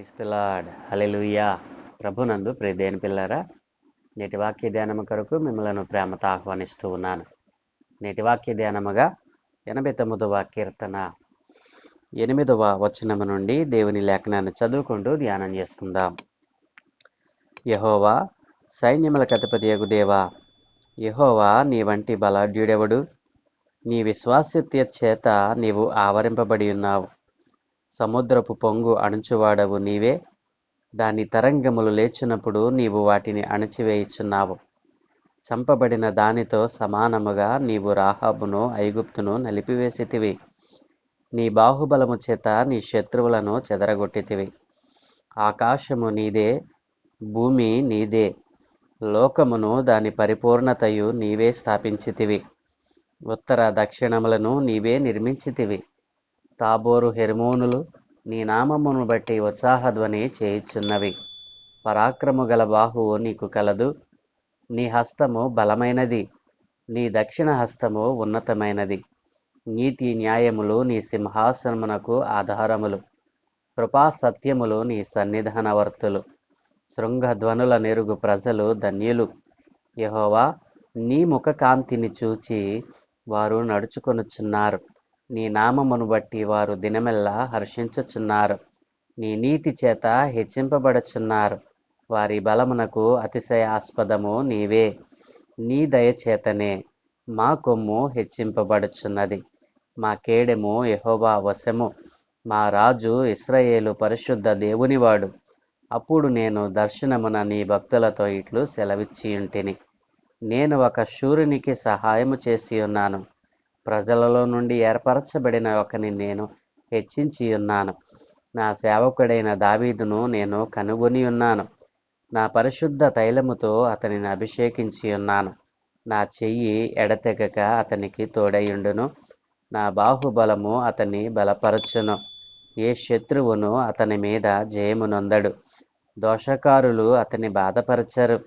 క్రైస్తలాడ్ hallelujah ప్రభునందు ప్రిదేని పిల్లరా నేటి వాక్య ధ్యానము కొరకు మిమ్మలను ప్రేమతో ఆహ్వానిస్తూ ఉన్నాను. నేటి వాక్య ధ్యానముగా ఎనభై తొమ్మిదవ కీర్తన ఎనిమిదవ వచనము నుండి దేవుని లేఖనాన్ని చదువుకుంటూ ధ్యానం చేసుకుందాం. యహోవా సైన్యముల కథపతి దేవా యహోవా నీ వంటి బలాఢ్యుడెవడు? నీ విశ్వాస్యత చేత నీవు ఆవరింపబడి ఉన్నావు. సముద్రపు పొంగు అణుచువాడవు నీవే. దాని తరంగములు లేచినప్పుడు నీవు వాటిని అణచివేయుచున్నావు. చంపబడిన దానితో సమానముగా నీవు రాహాబును ఐగుప్తును నలిపివేసితివి. నీ బాహుబలము చేత నీ శత్రువులను చెదరగొట్టితివి. ఆకాశము నీదే భూమి నీదే. లోకమును దాని పరిపూర్ణతయు నీవే స్థాపించితివి. ఉత్తర దక్షిణములను నీవే నిర్మించితివి. తాబోరు హెర్మోనులు నీ నామమును బట్టి ఉత్సాహధ్వని చేయుచున్నవి. పరాక్రము గల బాహువు నీకు కలదు. నీ హస్తము బలమైనది. నీ దక్షిణ హస్తము ఉన్నతమైనది. నీతి న్యాయములు నీ సింహాసనమునకు ఆధారములు. కృపా సత్యములు నీ సన్నిధానవర్తులు. శృంగధ్వనుల నెరుగు ప్రజలు ధన్యులు. యహోవా నీ ముఖకాంతిని చూచి వారు నడుచుకొనుచున్నారు. నీ నామమును బట్టి వారు దినమెల్లా హర్షించుచున్నారు. నీ నీతి చేత హెచ్చింపబడుచున్నారు. వారి బలమునకు అతిశయాస్పదము నీవే. నీ దయచేతనే మా కొమ్ము హెచ్చింపబడుచున్నది. మా కేడెము యహోవా వశము. మా రాజు ఇస్రయేలు పరిశుద్ధ దేవునివాడు. అప్పుడు నేను దర్శనమున నీ భక్తులతో ఇట్లు సెలవిచ్చియుంటిని. నేను ఒక శూరునికి సహాయము చేసి ఉన్నాను ప్రజలలో నుండి ఏర్పరచబడిన ఒకని నేను హెచ్చించి ఉన్నాను. నా సేవకుడైన దావీదును నేను కనుగొని ఉన్నాను. నా పరిశుద్ధ తైలముతో అతనిని అభిషేకించి ఉన్నాను. నా చెయ్యి ఎడతెగక అతనికి తోడయుండును. నా బాహుబలము అతన్ని బలపరచును. ఏ శత్రువును అతని మీద జయమునొందడు. దోషకారులు అతని బాధపరచరు.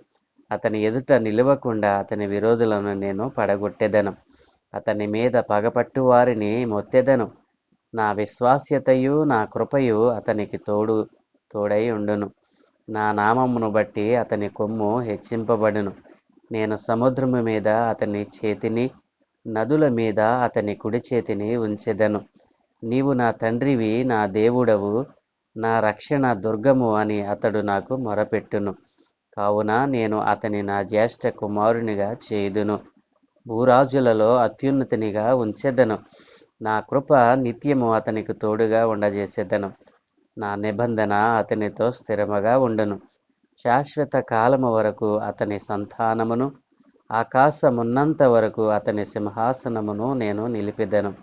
అతని ఎదుట నిలవకుండా అతని విరోధులను నేను పడగొట్టెదను. అతని మీద పగపట్టు వారిని మొత్తెదను. నా విశ్వాస్యతయు నా కృపయు అతనికి తోడు తోడై ఉండును. నా నామమును బట్టి అతని కొమ్ము హెచ్చింపబడును. నేను సముద్రము మీద అతని చేతిని నదుల మీద అతని కుడి చేతిని ఉంచెదను. నీవు నా తండ్రివి నా దేవుడవు నా రక్షణ దుర్గము అని అతడు నాకు మొరపెట్టును. కావున నేను అతని నా జ్యేష్ఠ కుమారునిగా చేయుదును. భూరాజులలో అత్యున్నతినిగా ఉంచేదను. నా కృప నిత్యము అతనికి తోడుగా ఉండజేసేదను. నా నిబంధన అతనితో స్థిరముగా ఉండను. శాశ్వత కాలము వరకు అతని సంతానమును ఆకాశమున్నంత వరకు అతని సింహాసనమును నేను నిలిపిదను.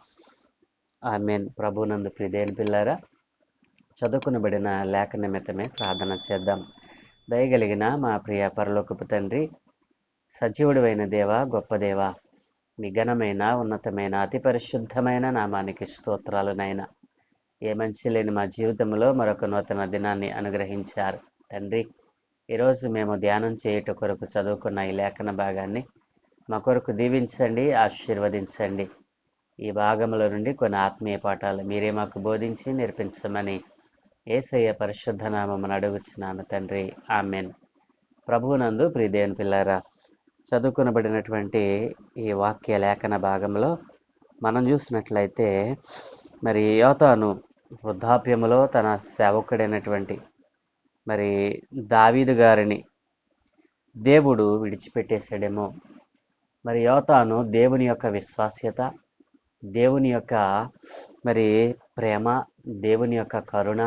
మీన్ ప్రభునందు ప్రిదేని పిల్లారా చదువుకునబడిన లేఖ నిమిత్తమే ప్రార్థన చేద్దాం. దయగలిగిన మా ప్రియ పరలోకపు తండ్రి సజీవుడివైన దేవ గొప్ప దేవ మీ ఘనమైన ఉన్నతమైన అతి పరిశుద్ధమైన నామానికి స్తోత్రాలు నాయన. ఏ మంచి లేని మా జీవితంలో మరొక నూతన దినాన్ని అనుగ్రహించారు. తండ్రి ఈరోజు మేము ధ్యానం చేయుట కొరకు చదువుకున్న ఈ లేఖన భాగాన్ని మా కొరకు దీవించండి ఆశీర్వదించండి. ఈ భాగంలో నుండి కొన్ని ఆత్మీయ పాఠాలు మీరే మాకు బోధించి నేర్పించమని ఏసయ్య పరిశుద్ధ నామమును అడుగుచున్నాను తండ్రి. ఆమెన్. ప్రభువునందు ప్రియదేవన్ పిల్లారా చదువుకునబడినటువంటి ఈ వాక్య లేఖన భాగంలో మనం చూసినట్లయితే మరి యోతాను వృద్ధాప్యములో తన సేవకుడైనటువంటి మరి దావీదు గారిని దేవుడు విడిచిపెట్టేశాడేమో. మరి యోతాను దేవుని యొక్క విశ్వాస్యత దేవుని యొక్క మరి ప్రేమ దేవుని యొక్క కరుణ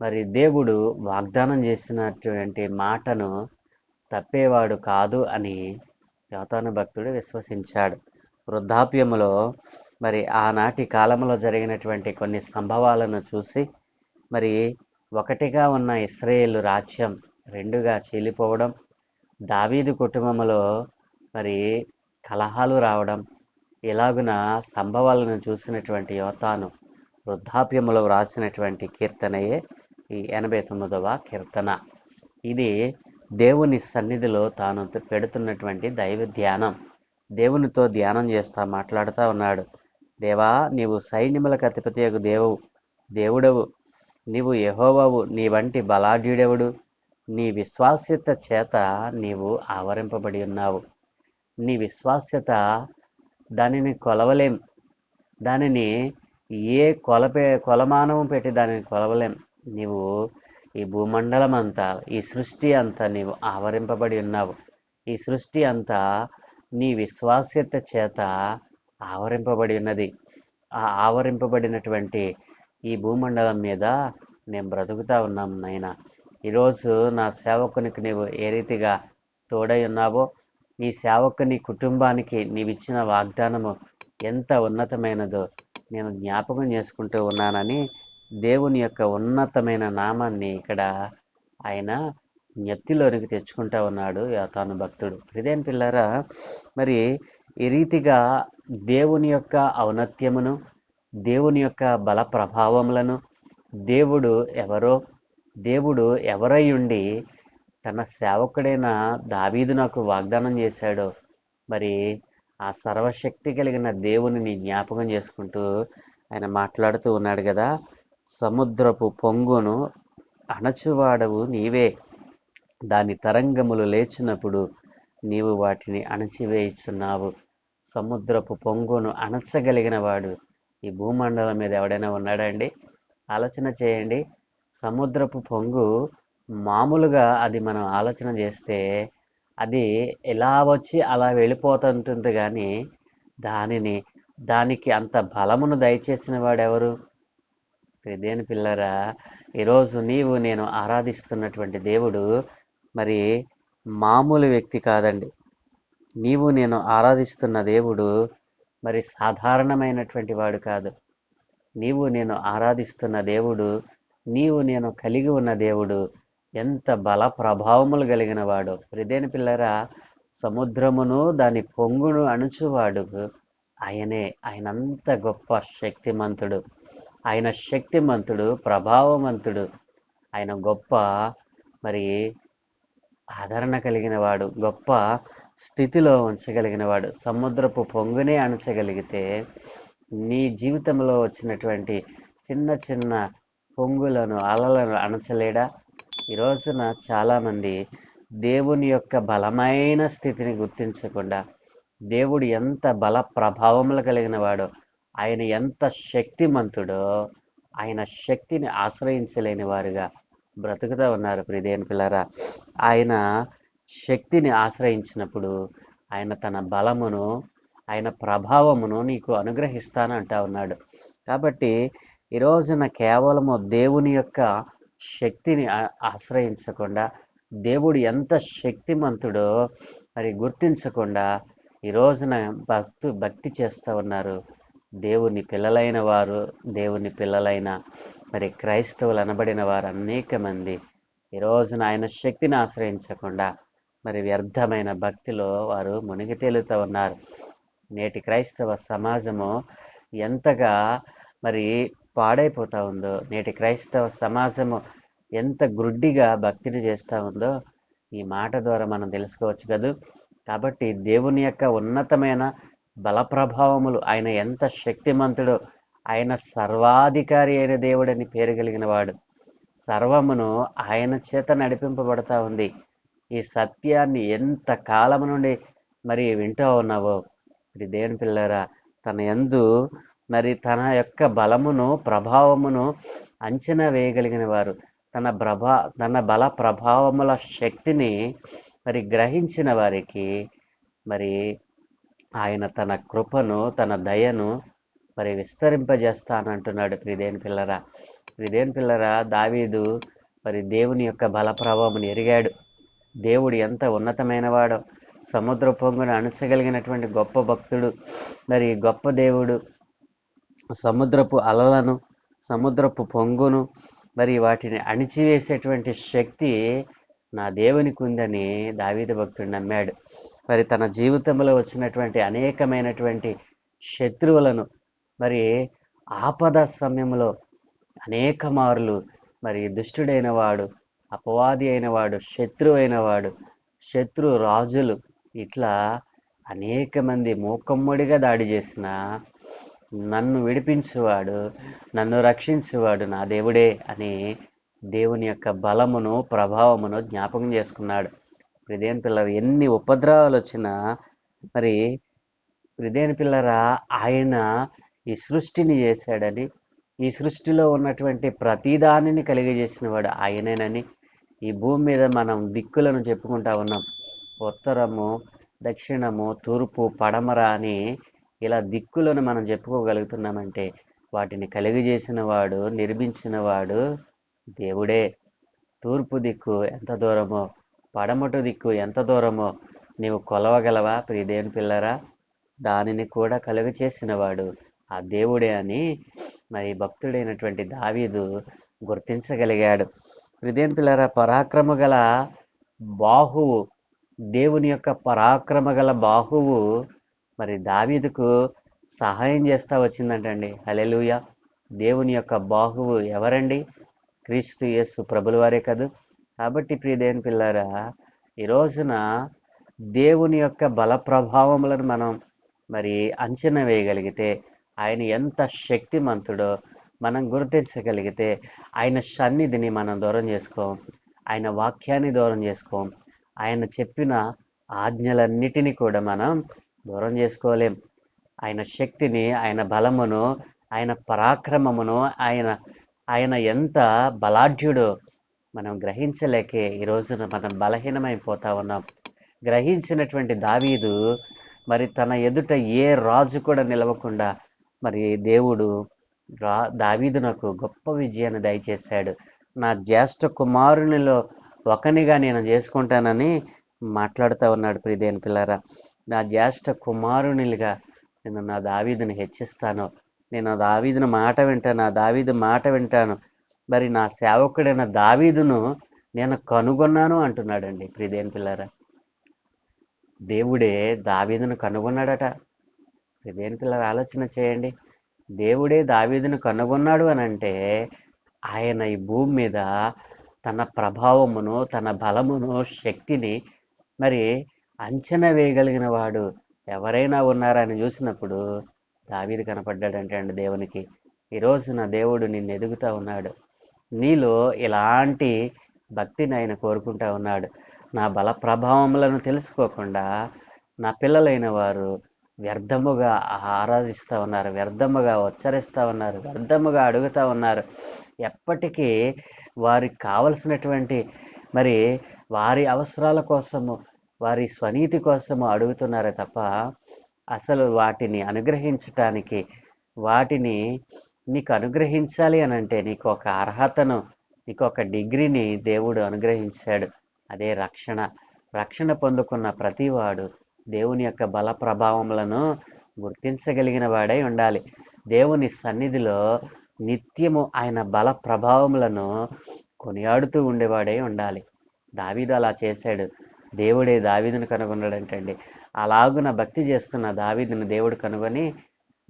మరి దేవుడు వాగ్దానం చేసినటువంటి మాటను తప్పేవాడు కాదు అని యోతాను భక్తుడు విశ్వసించాడు. వృద్ధాప్యములో మరి ఆనాటి కాలంలో జరిగినటువంటి కొన్ని సంభవాలను చూసి మరి ఒకటిగా ఉన్న ఇస్రాయేల్ రాజ్యం రెండుగా చీలిపోవడం దావీదు కుటుంబంలో మరి కలహాలు రావడం ఇలాగున సంభవాలను చూసినటువంటి యోతాను వృద్ధాప్యములో వ్రాసినటువంటి కీర్తనయే ఈ ఎనభై తొమ్మిదవ కీర్తన. ఇది దేవుని సన్నిధిలో తాను పెడుతున్నటువంటి దైవ ధ్యానం. దేవునితో ధ్యానం చేస్తా మాట్లాడుతూ ఉన్నాడు. దేవా నీవు సైన్యములకు యొక్క దేవు దేవుడవు. నీవు యెహోవావు నీ వంటి బలాఢ్యుడెవడు. నీ విశ్వాస్యత చేత నీవు ఆవరింపబడి ఉన్నావు. నీ విశ్వాస్యత దానిని కొలవలేం. దానిని ఏ కొలపే కొలమానం పెట్టి దానిని కొలవలేం. నీవు ఈ భూమండలం అంతా ఈ సృష్టి అంతా నీవు ఆవరింపబడి ఉన్నావు. ఈ సృష్టి అంతా నీ విశ్వాస్యత చేత ఆవరింపబడి ఉన్నది. ఆ ఆవరింపబడినటువంటి ఈ భూమండలం మీద నేను బ్రతుకుతా ఉన్నాం నాయన. ఈరోజు నా సేవకునికి నీవు ఏ రీతిగా తోడై ఉన్నావో ఈ సేవకుని కుటుంబానికి నీవిచ్చిన వాగ్దానము ఎంత ఉన్నతమైనదో నేను జ్ఞాపకం చేసుకుంటూ ఉన్నానని దేవుని యొక్క ఉన్నతమైన నామాన్ని ఇక్కడ ఆయన జ్ఞప్తిలోనికి తెచ్చుకుంటా ఉన్నాడు తాను భక్తుడు. హృదయం పిల్లరా మరి ఈ రీతిగా దేవుని యొక్క ఔన్నత్యమును దేవుని యొక్క బల ప్రభావములను దేవుడు ఎవరో దేవుడు ఎవరై ఉండి తన సేవకుడైన దావీదు నాకు వాగ్దానం చేశాడో మరి ఆ సర్వశక్తి కలిగిన దేవునిని జ్ఞాపకం చేసుకుంటూ ఆయన మాట్లాడుతూ ఉన్నాడు కదా. సముద్రపు పొంగును అణచువాడవు నీవే. దాని తరంగములు లేచినప్పుడు నీవు వాటిని అణచివేయుచున్నావు. సముద్రపు పొంగును అణచగలిగిన వాడు ఈ భూమండలం మీద ఎవడైనా ఉన్నాడండి ఆలోచన చేయండి. సముద్రపు పొంగు మామూలుగా అది మనం ఆలోచన చేస్తే అది ఎలా వచ్చి అలా వెళ్ళిపోతుంటుంది కానీ దానిని దానికి అంత బలమును దయచేసిన వాడెవరు? దేని పిల్లరా ఈరోజు నీవు నేను ఆరాధిస్తున్నటువంటి దేవుడు మరి మామూలు వ్యక్తి కాదండి. నీవు నేను ఆరాధిస్తున్న దేవుడు మరి సాధారణమైనటువంటి వాడు కాదు. నీవు నేను ఆరాధిస్తున్న దేవుడు నీవు నేను కలిగి ఉన్న దేవుడు ఎంత బల ప్రభావములు కలిగిన వాడు. ప్రదేని పిల్లరా సముద్రమును దాని పొంగును అణుచువాడు ఆయనే. ఆయన అంత గొప్ప శక్తిమంతుడు. ఆయన శక్తిమంతుడు ప్రభావవంతుడు. ఆయన గొప్ప మరి ఆదరణ కలిగిన వాడు గొప్ప స్థితిలో ఉంచగలిగిన వాడు సముద్రపు పొంగునే అణచగలిగితే నీ జీవితంలో వచ్చినటువంటి చిన్న చిన్న పొంగులను అలలను అణచలేడా? ఈ రోజున చాలామంది దేవుని యొక్క బలమైన స్థితిని గుర్తించకుండా దేవుడు ఎంత బల ప్రభావములు కలిగిన వాడో ఆయన ఎంత శక్తిమంతుడో ఆయన శక్తిని ఆశ్రయించలేని వారుగా బ్రతుకుతూ ఉన్నారు. ప్రిదేన్ పిల్లరా ఆయన శక్తిని ఆశ్రయించినప్పుడు ఆయన తన బలమును ఆయన ప్రభావమును నీకు అనుగ్రహిస్తానంటా ఉన్నాడు. కాబట్టి ఈ రోజున కేవలము దేవుని యొక్క శక్తిని ఆశ్రయించకుండా దేవుడు ఎంత శక్తిమంతుడో మరి గుర్తించకుండా ఈ రోజున భక్తు భక్తి చేస్తూ ఉన్నారు. దేవుని పిల్లలైన వారు దేవుని పిల్లలైన మరి క్రైస్తవులు అనబడిన వారు అనేక మంది. ఈ రోజున ఆయన శక్తిని ఆశ్రయించకుండా మరి వ్యర్థమైన భక్తిలో వారు మునిగి తేలుతూ ఉన్నారు. నేటి క్రైస్తవ సమాజము ఎంతగా మరి పాడైపోతా ఉందో నేటి క్రైస్తవ సమాజము ఎంత గ్రుడ్డిగా భక్తిని చేస్తూ ఉందో ఈ మాట ద్వారా మనం తెలుసుకోవచ్చు కదూ. కాబట్టి దేవుని యొక్క ఉన్నతమైన బల ప్రభావములు ఆయన ఎంత శక్తిమంతుడో ఆయన సర్వాధికారి అయిన దేవుడని పేరు కలిగిన వాడు. సర్వమును ఆయన చేత నడిపింపబడతా ఉంది. ఈ సత్యాన్ని ఎంత కాలము నుండి మరి వింటూ ఉన్నావో మరి దేవుని పిల్లరా తన యందు మరి తన యొక్క బలమును ప్రభావమును అంచనా వేయగలిగిన వారు. తన ప్రభా తన బల ప్రభావముల శక్తిని మరి గ్రహించిన వారికి మరి ఆయన తన కృపను తన దయను మరి విస్తరింపజేస్తానంటున్నాడు ప్రిదేని పిల్లరా. ప్రిదేని పిల్లరా దావీదు మరి దేవుని యొక్క బలప్రభావం ఎరిగాడు. దేవుడు ఎంత ఉన్నతమైనవాడో సముద్ర పొంగును అణచగలిగినటువంటి గొప్ప భక్తుడు. మరి గొప్ప దేవుడు సముద్రపు అలలను సముద్రపు పొంగును మరి వాటిని అణిచివేసేటువంటి శక్తి నా దేవునికి ఉందని దావీద భక్తుడు నమ్మాడు. మరి తన జీవితంలో వచ్చినటువంటి అనేకమైనటువంటి శత్రువులను మరి ఆపద సమయంలో అనేక మార్లు మరి దుష్టుడైన వాడు అపవాది అయిన వాడు శత్రువు అయిన వాడు శత్రు రాజులు ఇట్లా అనేక మంది మూకమ్మడిగా దాడి చేసిన నన్ను విడిపించువాడు నన్ను రక్షించేవాడు నా దేవుడే అని దేవుని యొక్క బలమును ప్రభావమును జ్ఞాపకం చేసుకున్నాడు. హృదయం పిల్లలు ఎన్ని ఉపద్రవాలు వచ్చినా మరి హృదయం పిల్లరా ఆయన ఈ సృష్టిని చేశాడని ఈ సృష్టిలో ఉన్నటువంటి ప్రతిదానిని కలిగజేసిన వాడు ఆయనేనని ఈ భూమి మీద మనం దిక్కులను చెప్పుకుంటా ఉన్నాం. ఉత్తరము దక్షిణము తూర్పు పడమర అని ఇలా దిక్కులను మనం చెప్పుకోగలుగుతున్నామంటే వాటిని కలిగజేసిన వాడు నిర్మించిన వాడు దేవుడే. తూర్పు దిక్కు ఎంత దూరమో పడమటు దిక్కు ఎంత దూరమో నీవు కొలవగలవా ప్రియదేవుని పిల్లరా? దానిని కూడా కలుగు చేసినవాడు ఆ దేవుడే అని మరి భక్తుడైనటువంటి దావీదు గుర్తించగలిగాడు. ప్రియదేవుని పిల్లరా పరాక్రమ గల బాహువు దేవుని యొక్క పరాక్రమ గల బాహువు మరి దావీదుకు సహాయం చేస్తా వచ్చిందంటండి. హలెలుయ దేవుని యొక్క బాహువు ఎవరండి? క్రీస్తు యేసు ప్రభులవారే వారే కాబట్టి ప్రియ పిల్లారా ఈ రోజున దేవుని యొక్క బల ప్రభావములను మనం మరి అంచనా వేయగలిగితే ఆయన ఎంత శక్తిమంతుడో మనం గుర్తించగలిగితే ఆయన సన్నిధిని మనం దూరం చేసుకోం ఆయన వాక్యాన్ని దూరం చేసుకోం ఆయన చెప్పిన ఆజ్ఞలన్నిటినీ కూడా మనం దూరం చేసుకోలేం. ఆయన శక్తిని ఆయన బలమును ఆయన పరాక్రమమును ఆయన ఆయన ఎంత బలాఢ్యుడో మనం గ్రహించలేకే ఈ రోజున మనం బలహీనమైపోతా ఉన్నాం. గ్రహించినటువంటి దావీదు మరి తన ఎదుట ఏ రాజు కూడా నిలవకుండా మరి దేవుడు రా దావీదు నాకు గొప్ప విజయాన్ని దయచేశాడు. నా జ్యేష్ఠ కుమారునిలో ఒకనిగా నేను చేసుకుంటానని మాట్లాడుతూ ఉన్నాడు ప్రియదేని పిల్లరా. నా జ్యేష్ఠ కుమారునిలుగా నేను నా దావీదుని హెచ్చిస్తాను. నేను దావీదుని మాట వింటాను నా దావీదు మాట వింటాను. మరి నా సేవకుడైన దావీదును నేను కనుగొన్నాను అంటున్నాడండి. ప్రిదేన్ పిల్లరా దేవుడే దావీదును కనుగొన్నాడట. ప్రిదేన్ పిల్లర ఆలోచన చేయండి. దేవుడే దావీదును కనుగొన్నాడు అని అంటే ఆయన ఈ భూమి మీద తన ప్రభావమును తన బలమును శక్తిని మరి అంచనా వేయగలిగిన వాడు ఎవరైనా ఉన్నారని చూసినప్పుడు దావీది కనపడ్డాడంటే అండి దేవునికి ఈ నా దేవుడు నిన్ను ఎదుగుతా ఉన్నాడు. నీలో ఇలాంటి భక్తిని ఆయన కోరుకుంటా ఉన్నాడు. నా బల ప్రభావములను తెలుసుకోకుండా నా పిల్లలైన వారు వ్యర్థముగా ఆరాధిస్తూ ఉన్నారు వ్యర్థముగా ఉచ్చరిస్తూ ఉన్నారు వ్యర్థముగా అడుగుతూ ఉన్నారు. ఎప్పటికీ వారికి కావలసినటువంటి మరి వారి అవసరాల కోసము వారి స్వనీతి కోసము అడుగుతున్నారే తప్ప అసలు వాటిని అనుగ్రహించటానికి వాటిని నీకు అనుగ్రహించాలి అని అంటే నీకు ఒక అర్హతను నీకు ఒక డిగ్రీని దేవుడు అనుగ్రహించాడు. అదే రక్షణ. రక్షణ పొందుకున్న ప్రతివాడు దేవుని యొక్క బల ప్రభావములను గుర్తించగలిగిన వాడై ఉండాలి. దేవుని సన్నిధిలో నిత్యము ఆయన బల ప్రభావములను కొనియాడుతూ ఉండేవాడై ఉండాలి. దావీదు అలా చేశాడు. దేవుడే దావీదును కనుగొన్నాడంటండి. అలాగున భక్తి చేస్తున్న దావీదును దేవుడు కనుగొని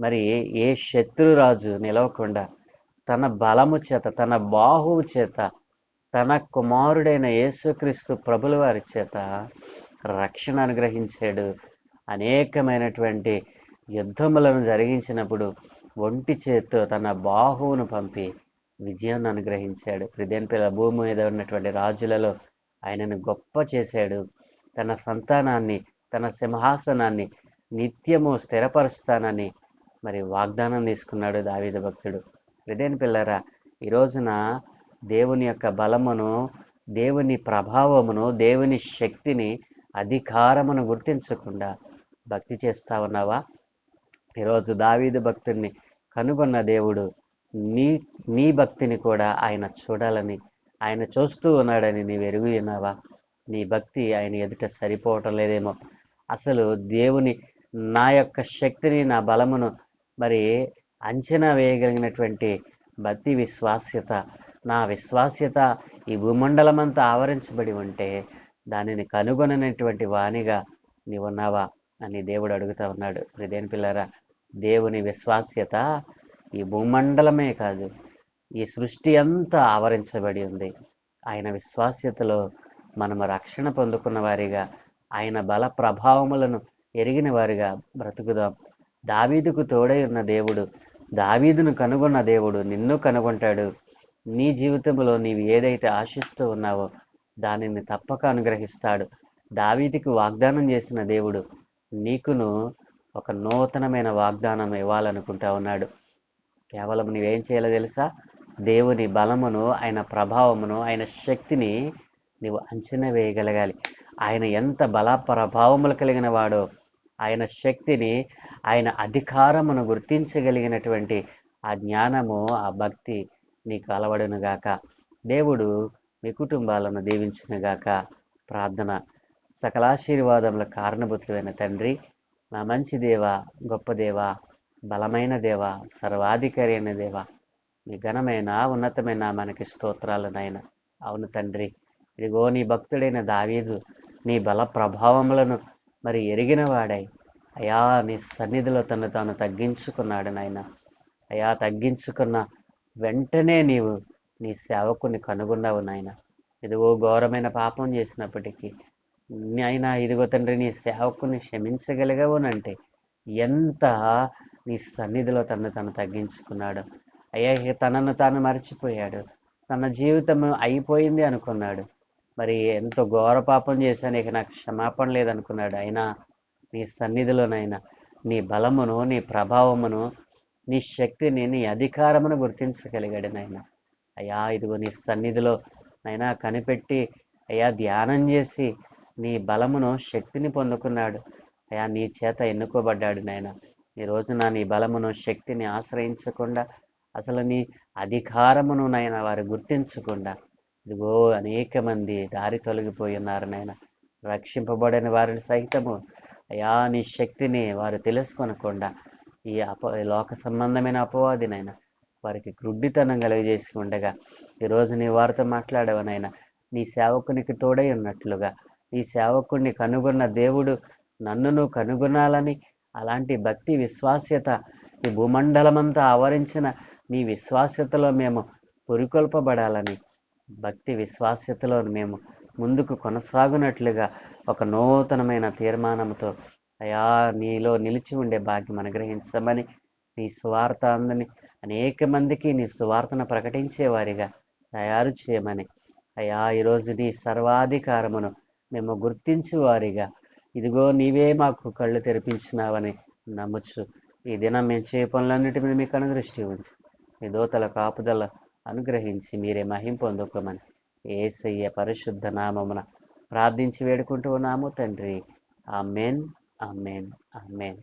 మరి ఏ శత్రురాజు నిలవకుండా తన బలము చేత తన బాహువు చేత తన కుమారుడైన యేసుక్రీస్తు ప్రభుల వారి చేత రక్షణ అనుగ్రహించాడు. అనేకమైనటువంటి యుద్ధములను జరిగించినప్పుడు ఒంటి చేత్తో తన బాహువును పంపి విజయాన్ని అనుగ్రహించాడు. హృదయం పిల్ల భూమి మీద ఉన్నటువంటి రాజులలో ఆయనను గొప్ప చేశాడు. తన సంతానాన్ని తన సింహాసనాన్ని నిత్యము స్థిరపరుస్తానని మరి వాగ్దానం తీసుకున్నాడు దావిద భక్తుడు. హృదయం పిల్లరా ఈ రోజున దేవుని యొక్క బలమును దేవుని ప్రభావమును దేవుని శక్తిని అధికారమును గుర్తించకుండా భక్తి చేస్తా ఉన్నావా? ఈరోజు దావీదు భక్తుడిని కనుగొన్న దేవుడు నీ నీ భక్తిని కూడా ఆయన చూడాలని ఆయన చూస్తూ ఉన్నాడని నీవు ఎరుగు ఉన్నావా? నీ భక్తి ఆయన ఎదుట సరిపోవటం లేదేమో. అసలు దేవుని నా యొక్క శక్తిని నా బలమును మరి అంచనా వేయగలిగినటువంటి భక్తి విశ్వాస్యత నా విశ్వాస్యత ఈ భూమండలమంతా ఆవరించబడి ఉంటే దానిని కనుగొననటువంటి వాణిగా నీవున్నావా అని దేవుడు అడుగుతా ఉన్నాడు. ప్రిదేని పిల్లరా దేవుని విశ్వాస్యత ఈ భూమండలమే కాదు ఈ సృష్టి అంతా ఆవరించబడి ఉంది. ఆయన విశ్వాస్యతలో మనము రక్షణ పొందుకున్న వారిగా ఆయన బల ప్రభావములను ఎరిగిన వారిగా బ్రతుకుదాం. దావీదుకు తోడై ఉన్న దేవుడు దావీదును కనుగొన్న దేవుడు నిన్ను కనుగొంటాడు. నీ జీవితంలో నీవు ఏదైతే ఆశిస్తూ ఉన్నావో దానిని తప్పక అనుగ్రహిస్తాడు. దావీదికి వాగ్దానం చేసిన దేవుడు నీకును ఒక నూతనమైన వాగ్దానం ఇవ్వాలనుకుంటా ఉన్నాడు. కేవలం నీవేం చేయాలో తెలుసా? దేవుని బలమును ఆయన ప్రభావమును ఆయన శక్తిని నీవు అంచనా వేయగలగాలి. ఆయన ఎంత బల ప్రభావములు కలిగిన వాడో ఆయన శక్తిని ఆయన అధికారమును గుర్తించగలిగినటువంటి ఆ జ్ఞానము ఆ భక్తి నీకు అలవడునుగాక. దేవుడు మీ కుటుంబాలను దీవించునుగాక. ప్రార్థన సకలాశీర్వాదముల కారణభూతులైన తండ్రి నా మంచి దేవ గొప్ప దేవ బలమైన దేవ సర్వాధికారి అయిన దేవ మీ ఘనమైన ఉన్నతమైన మనకి స్తోత్రాలు నాయన. అవును తండ్రి ఇదిగో నీ భక్తుడైన దావీదు నీ బల ప్రభావములను మరి ఎరిగిన వాడై. అయా నీ సన్నిధిలో తను తాను తగ్గించుకున్నాడు నాయన. అయా తగ్గించుకున్న వెంటనే నీవు నీ సేవకుని కనుగొన్నావు నాయన. ఇదిగో ఘోరమైన పాపం చేసినప్పటికీ అయినా ఇదిగో తండ్రి నీ సేవకుని క్షమించగలిగావునంటే ఎంత నీ సన్నిధిలో తను తను తగ్గించుకున్నాడు. అయ్యా తనను తాను మర్చిపోయాడు. తన జీవితం అయిపోయింది అనుకున్నాడు. మరి ఎంతో ఘోర పాపం చేశాను ఇక నాకు క్షమాపణ లేదనుకున్నాడు. అయినా నీ సన్నిధిలోనైనా నీ బలమును నీ ప్రభావమును నీ శక్తిని నీ అధికారమును గుర్తించగలిగాడు నాయన. అయ్యా ఇదిగో నీ సన్నిధిలో నైనా కనిపెట్టి అయ్యా ధ్యానం చేసి నీ బలమును శక్తిని పొందుకున్నాడు. అయ్యా నీ చేత ఎన్నుకోబడ్డాడు నాయన. ఈ రోజున నీ బలమును శక్తిని ఆశ్రయించకుండా అసలు నీ అధికారమును నాయన వారు గుర్తించకుండా ఇదిగో అనేక మంది దారి తొలగిపోయి ఉన్నారు నాయన. రక్షింపబడిన వారిని సహితము అయా నీ శక్తిని వారు తెలుసుకొనకుండా ఈ అప ఈ లోక సంబంధమైన అపవాదినైనా వారికి గ్రుడ్డితనం కలుగజేసి ఉండగా ఈరోజు నీ వారితో మాట్లాడవనైనా నీ సేవకునికి తోడై ఉన్నట్లుగా నీ సేవకుడిని కనుగొన్న దేవుడు నన్నును కనుగొనాలని అలాంటి భక్తి విశ్వాస్యత ఈ భూమండలమంతా ఆవరించిన నీ విశ్వాస్యతలో మేము పురికొల్పబడాలని భక్తి విశ్వాస్యతలో మేము ముందుకు కొనసాగునట్లుగా ఒక నూతనమైన తీర్మానంతో అయా నీలో నిలిచి ఉండే భాగ్యం అనుగ్రహించమని నీ సువార్త అందని అనేక మందికి నీ సువార్తను ప్రకటించేవారిగా తయారు చేయమని అయా ఈరోజు నీ సర్వాధికారమును మేము గుర్తించి వారిగా. ఇదిగో నీవే మాకు కళ్ళు తెరిపించినావని నమ్ముచు. ఈ దినం మేము చేయ పనులన్నిటి మీద మీకు అనుదృష్టి ఉంచి. మీ దోతల కాపుదల అనుగ్రహించి మీరే మహిం పొందుకోమని ఏసయ్య పరిశుద్ధ నామమున ప్రార్థించి వేడుకుంటూ ఉన్నాము తండ్రి. ఆమెన్ ఆ ఆమెన్.